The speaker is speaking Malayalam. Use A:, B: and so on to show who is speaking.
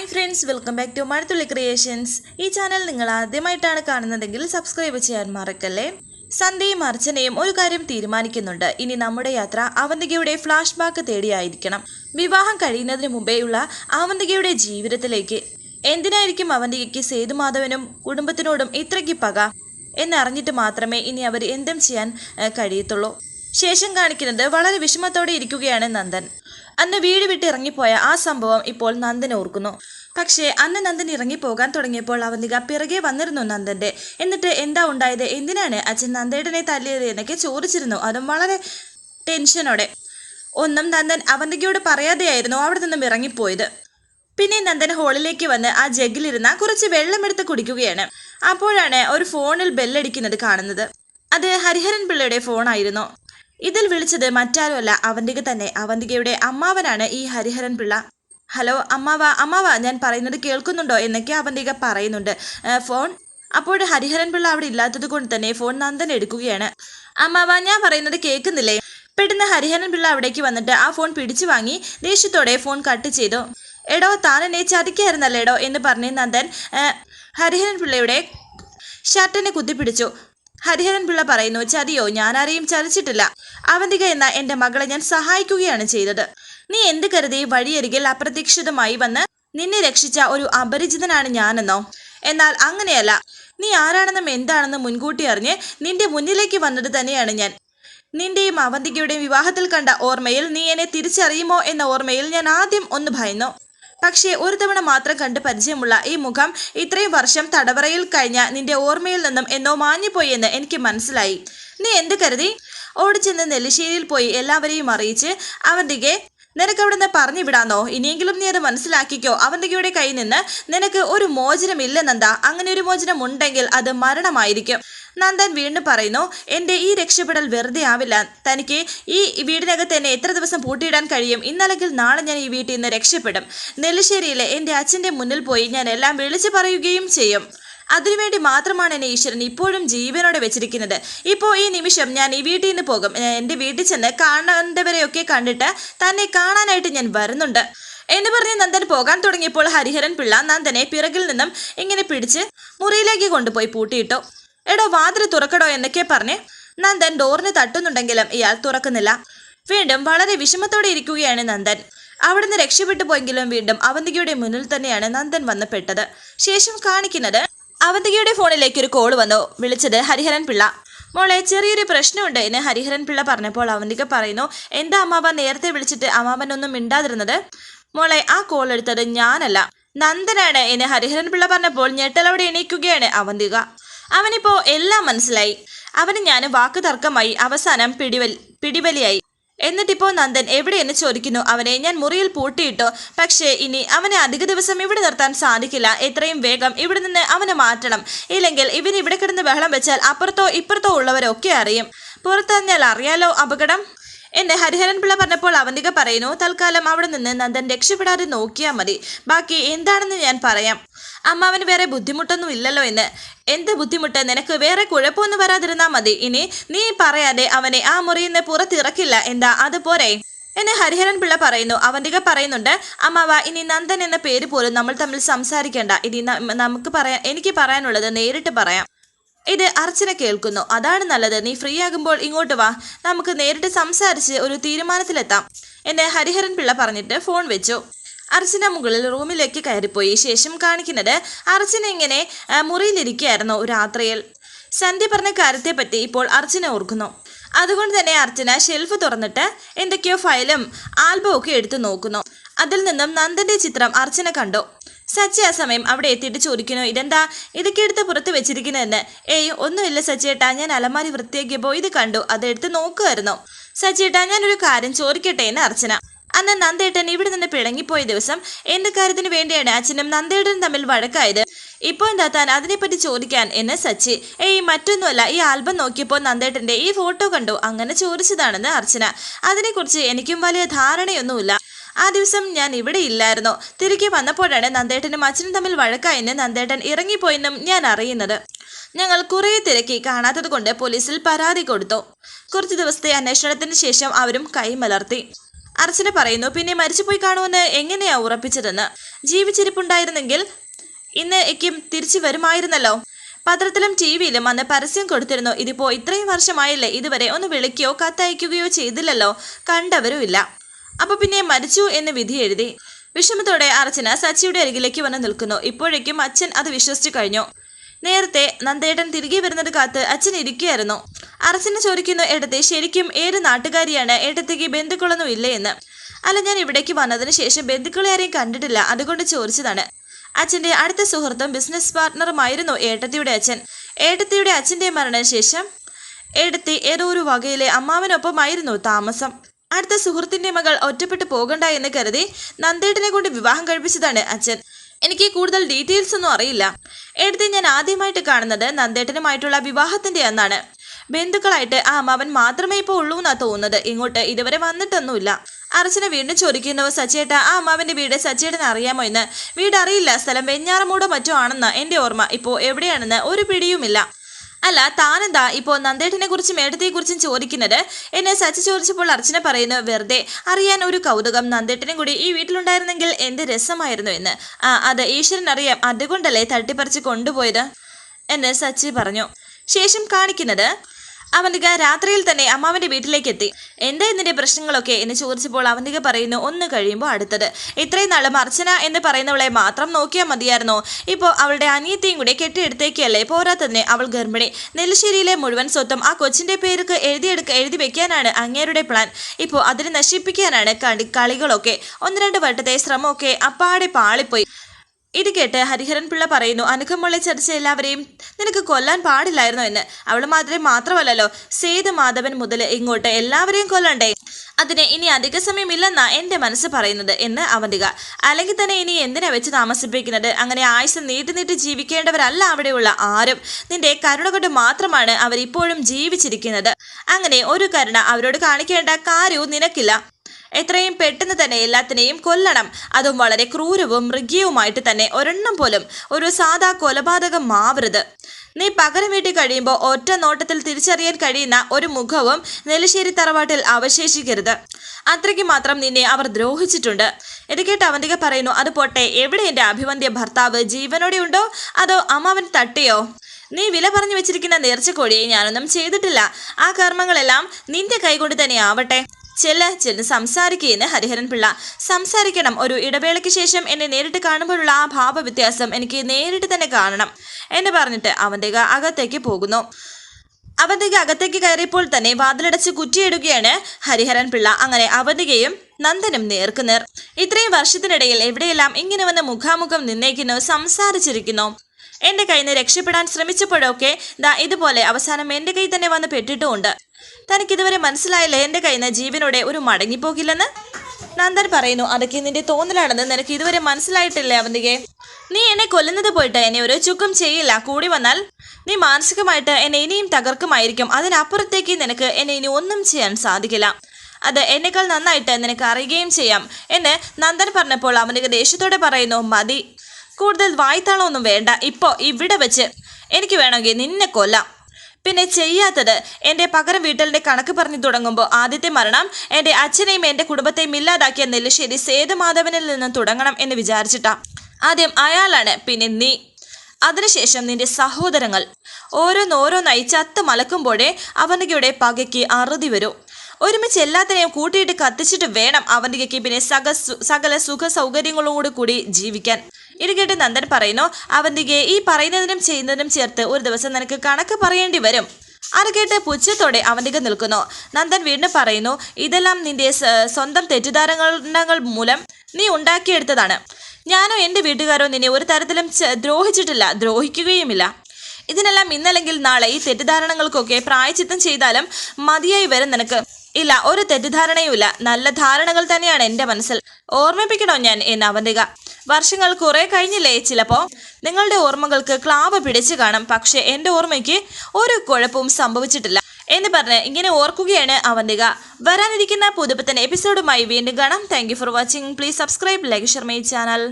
A: Hi friends welcome back to Mazhathulli creations ഈ ചാനൽ നിങ്ങൾ ആദ്യമായിട്ടാണ് കാണുന്നതെങ്കിൽ സബ്സ്ക്രൈബ് ചെയ്യാൻ മറക്കല്ലേ? സന്ധ്യയും അർച്ചനയും ഒരു കാര്യം തീരുമാനിക്കുന്നുണ്ട്. ഇനി നമ്മുടെ യാത്ര അവന്തികയുടെ ഫ്ലാഷ് ബാക്ക് തേടിയായിരിക്കണം. വിവാഹം കഴിയുന്നതിന് മുമ്പേയുള്ള അവന്തികയുടെ ജീവിതത്തിലേക്ക് എന്തിനായിരിക്കും അവന്തികയ്ക്ക് സേതുമാധവനും കുടുംബത്തിനോടും ഇത്രയ്ക്ക് പക? എന്നറിഞ്ഞിട്ട് മാത്രമേ ഇനി അവർ എന്തും ചെയ്യാൻ കഴിയത്തുള്ളൂ. ശേഷം കാണിക്കുന്നത് വളരെ വിഷമത്തോടെ ഇരിക്കുകയാണ് നന്ദൻ. അന്ന് വീട് വിട്ട് ഇറങ്ങിപ്പോയ ആ സംഭവം ഇപ്പോൾ നന്ദൻ ഓർക്കുന്നു. പക്ഷേ അന്ന് നന്ദൻ ഇറങ്ങിപ്പോകാൻ തുടങ്ങിയപ്പോൾ അവന്തിക പിറകെ വന്നിരുന്നു നന്ദന്റെ. എന്നിട്ട് എന്താ ഉണ്ടായത്? എന്തിനാണ് അച്ഛൻ നന്ദേടനെ തല്ലിയത് എന്നൊക്കെ ചോദിച്ചിരുന്നു. അതും വളരെ ടെൻഷനോടെ. ഒന്നും നന്ദൻ അവന്തികയോട് പറയാതെയായിരുന്നു അവിടെ നിന്നും ഇറങ്ങിപ്പോയത്. പിന്നെ നന്ദൻ ഹോളിലേക്ക് വന്ന് ആ ജഗ്ഗിലിരുന്ന കുറച്ച് വെള്ളമെടുത്ത് കുടിക്കുകയാണ്. അപ്പോഴാണ് ഒരു ഫോണിൽ ബെല്ലടിക്കുന്നത് കാണുന്നത്. അത് ഹരിഹരൻ പിള്ളയുടെ ഫോണായിരുന്നു. ഇതിൽ വിളിച്ചത് മറ്റാരുമല്ല അവന്തിക തന്നെ. അവന്തികയുടെ അമ്മാവനാണ് ഈ ഹരിഹരൻ പിള്ള. ഹലോ അമ്മാവ അമ്മാവ ഞാൻ പറയുന്നത് കേൾക്കുന്നുണ്ടോ എന്നൊക്കെ അവന്തിക പറയുന്നുണ്ട്. ഫോൺ? അപ്പോൾ ഹരിഹരൻ പിള്ള അവിടെ ഇല്ലാത്തത് കൊണ്ട് തന്നെ ഫോൺ നന്ദൻ എടുക്കുകയാണ്. അമ്മാവ ഞാൻ പറയുന്നത് കേൾക്കുന്നില്ലേ? പെട്ടെന്ന് ഹരിഹരൻ പിള്ള അവിടേക്ക് വന്നിട്ട് ആ ഫോൺ പിടിച്ചു വാങ്ങി ദേഷ്യത്തോടെ ഫോൺ കട്ട് ചെയ്തു. എടോ താൻ എന്നെ ചതിക്കായിരുന്നല്ലേടോ എന്ന് പറഞ്ഞ് നന്ദൻ ഹരിഹരൻ പിള്ളയുടെ ഷർട്ടിനെ കുത്തിപ്പിടിച്ചു. ഹരിഹരൻ പിള്ള പറയുന്നു ചതിയോ ഞാനാരെയും ചതിച്ചിട്ടില്ല. അവന്തിക എന്ന എന്റെ മകളെ ഞാൻ സഹായിക്കുകയാണ് ചെയ്തത്. നീ എന്ത് കരുതി വഴിയരികിൽ അപ്രതീക്ഷിതമായി വന്ന് നിന്നെ രക്ഷിച്ച ഒരു അപരിചിതനാണ് ഞാനെന്നോ? എന്നാൽ അങ്ങനെയല്ല. നീ ആരാണെന്നും എന്താണെന്നും മുൻകൂട്ടി അറിഞ്ഞ് നിന്റെ മുന്നിലേക്ക് വന്നത് തന്നെയാണ് ഞാൻ. നിന്റെയും അവന്തികയുടെയും വിവാഹത്തിൽ കണ്ട ഓർമ്മയിൽ നീ എന്നെ തിരിച്ചറിയുമോ എന്ന ഓർമ്മയിൽ ഞാൻ ആദ്യം ഒന്ന് ഭയന്നു. പക്ഷേ ഒരു തവണ മാത്രം കണ്ട് പരിചയമുള്ള ഈ മുഖം ഇത്രയും വർഷം തടവറയിൽ കഴിഞ്ഞ നിന്റെ ഓർമ്മയിൽ നിന്നും എന്നോ മാഞ്ഞുപോയി എന്ന് എനിക്ക് മനസ്സിലായി. നീ എന്ത് കരുതി? ഓടിച്ചെന്ന് നെല്ലിശ്ശേരിയിൽ പോയി എല്ലാവരെയും അറിയിച്ച് അവന്തികെ നിനക്ക് അവിടുന്ന് പറഞ്ഞു വിടാന്നോ? ഇനിയെങ്കിലും നീ അത് മനസ്സിലാക്കിക്കോ. അവന്തികയുടെ കയ്യിൽ നിന്ന് നിനക്ക് ഒരു മോചനം ഇല്ലെന്നെന്താ അങ്ങനെ ഒരു മോചനം ഉണ്ടെങ്കിൽ അത് മരണമായിരിക്കും. നന്ദൻ വീണ്ടും പറയുന്നു എന്റെ ഈ രക്ഷപ്പെടൽ വെറുതെ ആവില്ല. തനിക്ക് ഈ വീടിനകത്ത് തന്നെ എത്ര ദിവസം പൂട്ടിയിടാൻ കഴിയും? ഇന്നല്ലെങ്കിൽ നാളെ ഞാൻ ഈ വീട്ടിൽ നിന്ന് രക്ഷപ്പെടും. നെല്ലിശ്ശേരിയിലെ എന്റെ അച്ഛന്റെ മുന്നിൽ പോയി ഞാൻ എല്ലാം വിളിച്ചു പറയുകയും ചെയ്യും. അതിനുവേണ്ടി മാത്രമാണ് എന്നെ ഈശ്വരൻ ഇപ്പോഴും ജീവനോടെ വെച്ചിരിക്കുന്നത്. ഇപ്പോൾ ഈ നിമിഷം ഞാൻ ഈ വീട്ടിൽ നിന്ന് പോകും. എന്റെ വീട്ടിൽ ചെന്ന് കാണേണ്ടവരെയൊക്കെ കണ്ടിട്ട് തന്നെ കാണാനായിട്ട് ഞാൻ വരുന്നുണ്ട്. എന്ന് പറഞ്ഞ് നന്ദൻ പോകാൻ തുടങ്ങിയപ്പോൾ ഹരിഹരൻ പിള്ള നന്ദനെ പിറകിൽ നിന്നും ഇങ്ങനെ പിടിച്ച് മുറിയിലേക്ക് കൊണ്ടുപോയി പൂട്ടിയിട്ടു. എടോ വാതിൽ തുറക്കടോ എന്നൊക്കെ പറഞ്ഞ് നന്ദൻ ഡോറിന് തട്ടുന്നുണ്ടെങ്കിലും ഇയാൾ തുറക്കുന്നില്ല. വീണ്ടും വളരെ വിഷമത്തോടെ ഇരിക്കുകയാണ് നന്ദൻ. അവിടുന്ന് രക്ഷപ്പെട്ടു പോയെങ്കിലും വീണ്ടും അവന്തികയുടെ മുന്നിൽ തന്നെയാണ് നന്ദൻ വന്ന് പെട്ടത്. ശേഷം കാണിക്കുന്നത് അവന്തികയുടെ ഫോണിലേക്ക് ഒരു കോൾ വന്നു. വിളിച്ചത് ഹരിഹരൻ പിള്ള. മോളെ ചെറിയൊരു പ്രശ്നമുണ്ട് എന്ന് ഹരിഹരൻ പിള്ള പറഞ്ഞപ്പോൾ അവന്തിക പറയുന്നു എന്താ അമ്മാവൻ നേരത്തെ വിളിച്ചിട്ട് അമ്മാവൻ ഒന്നും മിണ്ടാതിരുന്നത്? മോളെ ആ കോൾ എടുത്തത് ഞാനല്ല. നന്ദനാണ് എന്ന് ഹരിഹരൻ പിള്ള പറഞ്ഞപ്പോൾ ഞെട്ടലോടെ എണീക്കുകയാണ് അവന്തിക. അവനിപ്പോ എല്ലാം മനസ്സിലായി. അവന് ഞാൻ വാക്ക് തർക്കമായി അവസാനം പിടിവൽ പിടിവലിയായി. എന്നിട്ടിപ്പോ നന്ദൻ എവിടെയെന്ന് ചോദിക്കുന്നു അവനെ. ഞാൻ മുറിയിൽ പൂട്ടിയിട്ടു. പക്ഷേ ഇനി അവനെ അധിക ദിവസം ഇവിടെ നിർത്താൻ സാധിക്കില്ല. എത്രയും വേഗം ഇവിടെ നിന്ന് അവനെ മാറ്റണം. ഇല്ലെങ്കിൽ ഇവൻ ഇവിടെ കിടന്ന് ബഹളം വെച്ചാൽ അപ്പുറത്തോ ഇപ്പുറത്തോ ഉള്ളവരൊക്കെ അറിയും. പുറത്തറിഞ്ഞാൽ അറിയാലോ അപകടം? എന്നെ ഹരിഹരൻ പിള്ള പറഞ്ഞപ്പോൾ അവന്തിക പറയുന്നു തൽക്കാലം അവിടെ നിന്ന് നന്ദൻ രക്ഷപ്പെടാതെ നോക്കിയാൽ മതി. ബാക്കി എന്താണെന്ന് ഞാൻ പറയാം. അമ്മാവന് വേറെ ബുദ്ധിമുട്ടൊന്നും ഇല്ലല്ലോ എന്ന്. എന്ത് ബുദ്ധിമുട്ട്? നിനക്ക് വേറെ കുഴപ്പമൊന്നും വരാതിരുന്നാൽ മതി. ഇനി നീ പറയാതെ അവനെ ആ മുറിയിൽ നിന്ന് പുറത്തിറക്കില്ല. എന്താ അതുപോരെ എന്നെ ഹരിഹരൻ പിള്ള പറയുന്നു. അവന്തിക പറയുന്നുണ്ട് അമ്മാവ ഇനി നന്ദൻ എന്ന പേര് പോലും നമ്മൾ തമ്മിൽ സംസാരിക്കേണ്ട. ഇനി നമുക്ക് പറയാൻ എനിക്ക് പറയാനുള്ളത് നേരിട്ട് പറയാം. ഇത് അർച്ചന കേൾക്കുന്നു. അതാണ് നല്ലത്. നീ ഫ്രീ ആകുമ്പോൾ ഇങ്ങോട്ട് വാ. നമുക്ക് നേരിട്ട് സംസാരിച്ച് ഒരു തീരുമാനത്തിലെത്താം. എന്നെ ഹരിഹരൻ പിള്ള പറഞ്ഞിട്ട് ഫോൺ വെച്ചു. അർച്ചന മുകളിൽ റൂമിലേക്ക് കയറിപ്പോയി. ശേഷം കാണിക്കുന്നത് അർച്ചന ഇങ്ങനെ മുറിയിലിരിക്കുകയായിരുന്നു രാത്രിയിൽ. സന്ധ്യ പറഞ്ഞ കാര്യത്തെപ്പറ്റി ഇപ്പോൾ അർച്ചന ഓർക്കുന്നു. അതുകൊണ്ട് തന്നെ അർച്ചന ഷെൽഫ് തുറന്നിട്ട് എന്തൊക്കെയോ ഫയലും ആൽബവും ഒക്കെ എടുത്തു നോക്കുന്നു. അതിൽ നിന്നും നന്ദന്റെ ചിത്രം അർച്ചന കണ്ടു. സച്ചി ആ സമയം അവിടെ എത്തിയിട്ട് ചോദിക്കുന്നു ഇതെന്താ? ഇതൊക്കെ എടുത്ത് പുറത്ത് വെച്ചിരിക്കുന്നതെന്ന്? ഏയ് ഒന്നുമില്ല സച്ചിയേട്ടാ ഞാൻ അലമാരി വൃത്തിയാക്കിയപ്പോൾ ഇത് കണ്ടു അതെടുത്ത് നോക്കുമായിരുന്നു സച്ചിയേട്ടാ ഞാനൊരു കാര്യം ചോദിക്കട്ടെ? എന്ന് അർച്ചന. അന്ന് നന്ദേട്ടൻ ഇവിടെ നിന്ന് പിണങ്ങിപ്പോയ ദിവസം എന്ത് കാര്യത്തിന് വേണ്ടിയാണ് അച്ഛനും നന്ദേട്ടനും തമ്മിൽ വഴക്കായത്? ഇപ്പോൾ എന്താ താൻ അതിനെപ്പറ്റി ചോദിക്കാൻ? എന്ന് സച്ചി. ഏയ് മറ്റൊന്നുമല്ല ഈ ആൽബം നോക്കിയപ്പോൾ നന്ദേട്ടന്റെ ഈ ഫോട്ടോ കണ്ടു അങ്ങനെ ചോദിച്ചതാണെന്ന് അർച്ചന. അതിനെക്കുറിച്ച് എനിക്കും വലിയ ധാരണയൊന്നുമില്ല. ആ ദിവസം ഞാൻ ഇവിടെ ഇല്ലായിരുന്നു. തിരികെ വന്നപ്പോഴാണ് നന്ദേട്ടനും അച്ഛനും തമ്മിൽ വഴക്കായെന്ന് നന്ദേട്ടൻ ഇറങ്ങിപ്പോയെന്നും ഞാൻ അറിയുന്നത്. ഞങ്ങൾ കുറേ തിരക്കി കാണാത്തത് കൊണ്ട് പോലീസിൽ പരാതി കൊടുത്തു. കുറച്ച് ദിവസത്തെ അന്വേഷണത്തിന് ശേഷം അവരും കൈമലർത്തി. അർച്ചന പറയുന്നു പിന്നെ മരിച്ചുപോയി കാണുമെന്ന് എങ്ങനെയാ ഉറപ്പിച്ചതെന്ന്? ജീവിച്ചിരിപ്പുണ്ടായിരുന്നെങ്കിൽ ഇന്ന് എക്കും തിരിച്ചു വരുമായിരുന്നല്ലോ. പത്രത്തിലും ടി വിയിലും അന്ന് പരസ്യം കൊടുത്തിരുന്നു ഇതിപ്പോ ഇത്രയും വർഷമായില്ലേ ഇതുവരെ ഒന്ന് വിളിക്കുകയോ കത്തയക്കുകയോ ചെയ്തില്ലല്ലോ കണ്ടവരുമില്ല. അപ്പൊ പിന്നെ മരിച്ചു എന്ന് വിധി എഴുതി. വിഷമത്തോടെ അർച്ചന സച്ചിയുടെ അരികിലേക്ക് വന്ന് നിൽക്കുന്നു. ഇപ്പോഴേക്കും അച്ഛൻ അത് വിശ്വസിച്ചു കഴിഞ്ഞു. നേരത്തെ നന്ദേട്ടൻ തിരികെ വരുന്നത് കാത്ത് അച്ഛൻ ഇരിക്കുകയായിരുന്നു. അർച്ചന ചോദിക്കുന്നു ഏട്ടത്തെ ശരിക്കും ഏത് നാട്ടുകാരിയാണ്? ഏട്ടത്തേക്ക് ബന്ധുക്കളൊന്നും ഇല്ലേ എന്ന്. അല്ല ഞാൻ ഇവിടേക്ക് വന്നതിന് ശേഷം ബന്ധുക്കളെ ആരെയും കണ്ടിട്ടില്ല. അതുകൊണ്ട് ചോദിച്ചതാണ്. അച്ഛന്റെ അടുത്ത സുഹൃത്തും ബിസിനസ് പാർട്ട്ണറുമായിരുന്നു ഏട്ടത്തിയുടെ അച്ഛൻ. ഏട്ടത്തിയുടെ അച്ഛന്റെ മരണശേഷം ഏട്ടത്തി ഏതോ ഒരു വകയിലെ അമ്മാവനൊപ്പമായിരുന്നു താമസം. അടുത്ത സുഹൃത്തിന്റെ മകൾ ഒറ്റപ്പെട്ടു പോകണ്ട എന്ന് കരുതി നന്ദേട്ടനെ കൊണ്ട് വിവാഹം കഴിപ്പിച്ചതാണ് അച്ഛൻ. എനിക്ക് കൂടുതൽ ഡീറ്റെയിൽസ് ഒന്നും അറിയില്ല. എടുത്ത് ഞാൻ ആദ്യമായിട്ട് കാണുന്നത് നന്ദേട്ടനുമായിട്ടുള്ള വിവാഹത്തിന്റെ അന്നാണ്. ബന്ധുക്കളായിട്ട് ആ അമ്മാവൻ മാത്രമേ ഇപ്പോൾ ഉള്ളൂ എന്നാ തോന്നുന്നത്. ഇങ്ങോട്ട് ഇതുവരെ വന്നിട്ടൊന്നുമില്ല. അർച്ചന വീണ്ടും ചോദിക്കുന്നു സച്ചേട്ട ആ അമ്മാവന്റെ വീട് സച്ചേട്ടൻ അറിയാമോ എന്ന്? വീട് അറിയില്ല. സ്ഥലം വെഞ്ഞാറമൂടോ മറ്റോ ആണെന്ന് എന്റെ ഓർമ്മ. ഇപ്പോൾ എവിടെയാണെന്ന് ഒരു പിടിയുമില്ല. അല്ല താനെന്താ ഇപ്പോൾ നന്ദേട്ടനെ കുറിച്ചും ഏട്ടത്തെ കുറിച്ചും ചോദിക്കുന്നത്? എന്നെ സച്ചി ചോദിച്ചപ്പോൾ അർച്ചന പറയുന്നു വെറുതെ അറിയാൻ ഒരു കൗതുകം. നന്ദേട്ടനും കൂടി ഈ വീട്ടിലുണ്ടായിരുന്നെങ്കിൽ എന്ത് രസമായിരുന്നു എന്ന്. ആ അത് ഈശ്വരൻ അറിയാം. അതുകൊണ്ടല്ലേ തട്ടിപ്പറിച്ച് കൊണ്ടുപോയത്? എന്ന് സച്ചി പറഞ്ഞു. ശേഷം കാണിക്കുന്നത് അവന്തിക രാത്രിയിൽ തന്നെ അമ്മാവന്റെ വീട്ടിലേക്ക് എത്തി എന്താ ഇതിന്റെ പ്രശ്നങ്ങളൊക്കെ എന്ന് ചോദിച്ചപ്പോൾ അവന്തിക പറയുന്നു ഒന്ന് കഴിയുമ്പോൾ അടുത്തത്. ഇത്രയും നാളും അർച്ചന എന്ന് പറയുന്നവളെ മാത്രം നോക്കിയാൽ മതിയായിരുന്നു? ഇപ്പോൾ അവളുടെ അനിയത്തെയും കൂടെ കെട്ടിയെടുത്തേക്കല്ലേ? പോരാത്തതിന് അവൾ ഗർഭിണി. നെല്ലിശ്ശേരിയിലെ മുഴുവൻ സ്വത്തും ആ കൊച്ചിന്റെ പേർക്ക് എഴുതിയെടുക്ക എഴുതി വെക്കാനാണ് അങ്ങേരുടെ പ്ലാൻ. ഇപ്പോൾ അതിനെ നശിപ്പിക്കാനാണ് കളി കളികളൊക്കെ. ഒന്ന് രണ്ട് വട്ടത്തെ ശ്രമമൊക്കെ അപ്പാടെ പാളിപ്പോയി. ഇത് കേട്ട് ഹരിഹരൻ പിള്ള പറയുന്നു അനുഖമുള്ള ചതിച്ച എല്ലാവരെയും നിനക്ക് കൊല്ലാൻ പാടില്ലായിരുന്നു എന്ന്. അവൾ മാത്രമേ മാത്രമല്ലല്ലോ സേതു മാധവൻ മുതൽ ഇങ്ങോട്ട് എല്ലാവരെയും കൊല്ലണ്ടേ? അതിന് ഇനി അധിക സമയമില്ലെന്നാ എന്റെ മനസ്സ് പറയുന്നത് എന്ന് അവന്തിക. അല്ലെങ്കിൽ തന്നെ ഇനി എന്തിനാ വെച്ച് താമസിപ്പിക്കുന്നത്? അങ്ങനെ ആയുസ് നീട്ടി നീട്ടി ജീവിക്കേണ്ടവരല്ല അവിടെയുള്ള ആരും. നിന്റെ കരുണ കൊണ്ട് മാത്രമാണ് അവരിപ്പോഴും ജീവിച്ചിരിക്കുന്നത്. അങ്ങനെ ഒരു കരുണ അവരോട് കാണിക്കേണ്ട കാര്യവും നിനക്കില്ല. എത്രയും പെട്ടെന്ന് തന്നെ എല്ലാത്തിനെയും കൊല്ലണം. അതും വളരെ ക്രൂരവും മൃഗീയവുമായിട്ട് തന്നെ ഒരെണ്ണം പോലും ഒരു സാധാ കൊലപാതകം മാവരുത്. നീ പകരം വീട്ടി കഴിയുമ്പോൾ ഒറ്റ നോട്ടത്തിൽ തിരിച്ചറിയാൻ കഴിയുന്ന ഒരു മുഖവും നെല്ലിശ്ശേരി തറവാട്ടിൽ അവശേഷിക്കരുത്. അത്രയ്ക്ക് മാത്രം നിന്നെ അവർ ദ്രോഹിച്ചിട്ടുണ്ട്. ഇത് കേട്ട് അവന്തിക പറയുന്നു അത് പോട്ടെ എവിടെ എന്റെ അഭിവന്ധ്യ ഭർത്താവ് ജീവനോടെ ഉണ്ടോ? അതോ അമ്മാവൻ തട്ടിയോ? നീ വില പറഞ്ഞു വെച്ചിരിക്കുന്ന നേർച്ചക്കോഴിയെ ഞാനൊന്നും ചെയ്തിട്ടില്ല. ആ കർമ്മങ്ങളെല്ലാം നിന്റെ കൈകൊണ്ട് തന്നെ ആവട്ടെ. ചെല്ല ചെന്ന് സംസാരിക്കുകയെന്ന് ഹരിഹരൻ പിള്ള. സംസാരിക്കണം. ഒരു ഇടവേളയ്ക്ക് ശേഷം എന്നെ നേരിട്ട് കാണുമ്പോഴുള്ള ആ ഭാവ വ്യത്യാസം എനിക്ക് നേരിട്ട് തന്നെ കാണണം എന്ന് പറഞ്ഞിട്ട് അവന്റെ അകത്തേക്ക് പോകുന്നു. അവന്തിക അകത്തേക്ക് കയറിയപ്പോൾ തന്നെ വാതിലടച്ച് കുറ്റിയിടുകയാണ് ഹരിഹരൻ പിള്ള. അങ്ങനെ അവന്തികയും നന്ദനും നേർക്കുനേർ. ഇത്രയും വർഷത്തിനിടയിൽ എവിടെയെല്ലാം ഇങ്ങനെ വന്ന് മുഖാമുഖം നിന്നേക്കുന്നു സംസാരിച്ചിരിക്കുന്നു. എന്റെ കയ്യിൽ നിന്ന് രക്ഷപ്പെടാൻ ശ്രമിച്ചപ്പോഴൊക്കെ ദാ ഇതുപോലെ അവസാനം എന്റെ കൈ തന്നെ വന്ന് പെട്ടിട്ടുമുണ്ട്. തനിക്ക് ഇതുവരെ മനസ്സിലായില്ല എന്റെ കയ്യിൽ നിന്ന് ജീവനോടെ ഒരു മടങ്ങിപ്പോകില്ലെന്ന്? നന്ദൻ പറയുന്നു അതൊക്കെ നിന്റെ തോന്നലാണെന്ന് നിനക്ക് ഇതുവരെ മനസ്സിലായിട്ടില്ലേ അവന്തികെ? നീ എന്നെ കൊല്ലുന്നത് പോയിട്ട് എന്നെ ഒരു ചുക്കും ചെയ്യില്ല കൂടി വന്നാൽ? നീ മാനസികമായിട്ട് എന്നെ ഇനിയും തകർക്കുമായിരിക്കും. അതിനപ്പുറത്തേക്ക് നിനക്ക് എന്നെ ഇനി ഒന്നും ചെയ്യാൻ സാധിക്കില്ല. അത് എന്നെക്കാൾ നന്നായിട്ട് നിനക്ക് അറിയുകയും ചെയ്യാം. എന്ന് നന്ദൻ പറഞ്ഞപ്പോൾ അവനിക്ക് ദേഷ്യത്തോടെ പറയുന്നു മതി. കൂടുതൽ വായ്ത്താളമൊന്നും വേണ്ട. ഇപ്പോൾ ഇവിടെ വെച്ച് എനിക്ക് വേണമെങ്കിൽ നിന്നെ കൊല്ലാം. പിന്നെ ചെയ്യാത്തത് എന്റെ പകരം വീട്ടലിന്റെ കണക്ക് പറഞ്ഞു തുടങ്ങുമ്പോൾ ആദ്യത്തെ മരണം എന്റെ അച്ഛനെയും എന്റെ കുടുംബത്തെയും ഇല്ലാതാക്കിയ നെല്ലിശ്ശേരി സേതുമാധവനിൽ നിന്ന് തുടങ്ങണം എന്ന് വിചാരിച്ചിട്ടാ. ആദ്യം അയാളാണ് പിന്നെ നീ. അതിനുശേഷം നിന്റെ സഹോദരങ്ങൾ. ഓരോന്നോരോന്നായി ചത്ത് മലക്കുമ്പോഴേ അവനികയുടെ പകയ്ക്ക് അറുതി വരൂ. ഒരുമിച്ച് എല്ലാത്തിനെയും കൂട്ടിയിട്ട് കത്തിച്ചിട്ട് വേണം അവനികയ്ക്ക് പിന്നെ സക സകല സുഖ സൗകര്യങ്ങളോട് കൂടി ജീവിക്കാൻ. ഇത് നന്ദൻ പറയുന്നു അവന്തികയെ ഈ പറയുന്നതിനും ചെയ്യുന്നതിനും ചേർത്ത് ഒരു ദിവസം നിനക്ക് കണക്ക് പറയേണ്ടി വരും. അത് പുച്ഛത്തോടെ അവന്തിക നിൽക്കുന്നു. നന്ദൻ വീണ്ടും പറയുന്നു ഇതെല്ലാം നിന്റെ സ്വന്തം തെറ്റിദ്ധാരണകൾ മൂലം നീ ഉണ്ടാക്കിയെടുത്തതാണ്. ഞാനോ എന്റെ വീട്ടുകാരോ നിന്നെ ഒരു തരത്തിലും ദ്രോഹിച്ചിട്ടില്ല ദ്രോഹിക്കുകയുമില്ല. ഇതിനെല്ലാം ഇന്നല്ലെങ്കിൽ നാളെ ഈ തെറ്റിദ്ധാരണകൾക്കൊക്കെ പ്രായച്ചിത്തം ചെയ്താലും മതിയായി വരും നിനക്ക്. ഇല്ല ഒരു തെറ്റിദ്ധാരണയുമില്ല. നല്ല ധാരണകൾ തന്നെയാണ് എന്റെ മനസ്സിൽ. ഓർമ്മിപ്പിക്കണോ ഞാൻ എന്ന് അവന്തിക. വർഷങ്ങൾ കുറെ കഴിഞ്ഞില്ലേ ചിലപ്പോ? നിങ്ങളുടെ ഓർമ്മകൾക്ക് ക്ലാവ് പിടിച്ചു കാണും. പക്ഷെ എന്റെ ഓർമ്മയ്ക്ക് ഒരു കുഴപ്പവും സംഭവിച്ചിട്ടില്ല എന്ന് പറഞ്ഞ് ഇങ്ങനെ ഓർക്കുകയാണ് അവന്തിക. വരാനിരിക്കുന്ന പുതുപ്പത്തൻ എപ്പിസോഡുമായി വീണ്ടും കാണാം. Thank for watching please subscribe like share my channel